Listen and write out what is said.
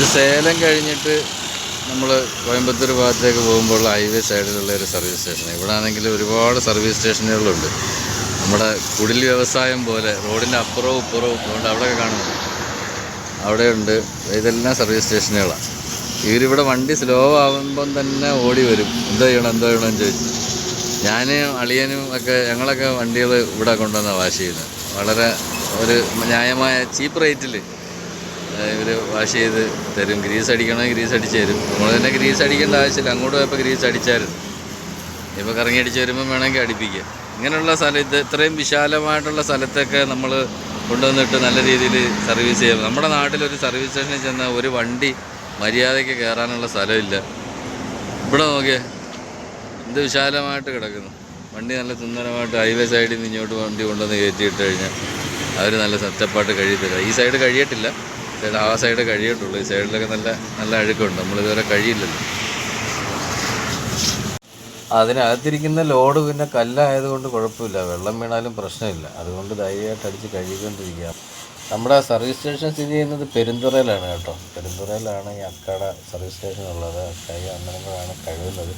ഇത് സേലം കഴിഞ്ഞിട്ട് നമ്മൾ കോയമ്പത്തൂർ ഭാഗത്തേക്ക് പോകുമ്പോൾ ഹൈവേ സൈഡിലുള്ള ഒരു സർവീസ് സ്റ്റേഷൻ ഇവിടെ ആണെങ്കിൽ ഒരുപാട് സർവീസ് സ്റ്റേഷനുകളുണ്ട്. നമ്മുടെ കുടിൽ വ്യവസായം പോലെ റോഡിന്റെ അപ്പുറവും ഇപ്പുറവും അതുകൊണ്ട് അവിടെയൊക്കെ കാണുന്നത്. അവിടെയുണ്ട്. ഇതെല്ലാം സർവീസ് സ്റ്റേഷനുകളാണ്. ഇവരിവിടെ വണ്ടി സ്ലോ ആകുമ്പം തന്നെ ഓടി വരും. എന്താ ചെയ്യണം? എന്താ ചെയ്യണം? ചോദിച്ചു. ഞാനും അളിയനും ഒക്കെ ഞങ്ങളൊക്കെ വണ്ടികൾ ഇവിടെ കൊണ്ടുവന്ന വാഷ് ചെയ്യുന്നത്. വളരെ ഒരു ന്യായമായ ചീപ്പ് റേറ്റിൽ ഇവർ വാഷ് ചെയ്ത് തരും. ഗ്രീസ് അടിക്കണമെങ്കിൽ ഗ്രീസ് അടിച്ച് തരും. നമ്മൾ തന്നെ ഗ്രീസ് അടിക്കേണ്ട ആവശ്യമില്ല. അങ്ങോട്ട് പോയപ്പോൾ ഗ്രീസ് അടിച്ചായിരുന്നു. ഇപ്പോൾ കറങ്ങി അടിച്ച് വരുമ്പം വേണമെങ്കിൽ അടിപ്പിക്കുക ഇങ്ങനെയുള്ള സ്ഥലം ഇത് ഇത്രയും വിശാലമായിട്ടുള്ള സ്ഥലത്തൊക്കെ നമ്മൾ കൊണ്ടുവന്നിട്ട് നല്ല രീതിയിൽ സർവീസ് ചെയ്യാം. നമ്മുടെ നാട്ടിലൊരു സർവീസ് സ്റ്റേഷനിൽ ചെന്നാൽ ഒരു വണ്ടി മര്യാദയ്ക്ക് കയറാനുള്ള സ്ഥലമില്ല. ഇവിടെ നോക്കിയേ. എന്ത് വിശാലമായിട്ട് കിടക്കുന്നു. വണ്ടി നല്ല സുന്ദരമായിട്ട് ഹൈവേ സൈഡിൽ നിന്ന് ഇങ്ങോട്ട് വണ്ടി കൊണ്ടുവന്ന് കയറ്റി ഇട്ട് കഴിഞ്ഞാൽ അവർ നല്ല സെറ്റപ്പായിട്ട് കഴിയത്തില്ല ഈ സൈഡ് കഴിയട്ടില്ല ആ സൈഡ് കഴിയട്ടുള്ളൂ ഈ സൈഡിലൊക്കെ നല്ല നല്ല അഴുക്കുണ്ട്. നമ്മളിതുവരെ കഴിയില്ലല്ലോ. അതിനകത്തിരിക്കുന്ന ലോഡ് പിന്നെ കല്ലായതുകൊണ്ട് കുഴപ്പമില്ല. വെള്ളം വീണാലും പ്രശ്നമില്ല. അതുകൊണ്ട് ധൈര്യമായിട്ട് അടിച്ച് കഴുകിക്കൊണ്ടിരിക്കുക നമ്മുടെ സർവീസ് സ്റ്റേഷൻ സ്ഥിതി ചെയ്യുന്നത് പെരുന്തുറയിലാണ് കേട്ടോ. പെരുന്തുറയിലാണ് ഈ അക്കാട സർവീസ് സ്റ്റേഷൻ ഉള്ളത്. കൈ അന്നരങ്ങളാണ് കഴുകുന്നത്.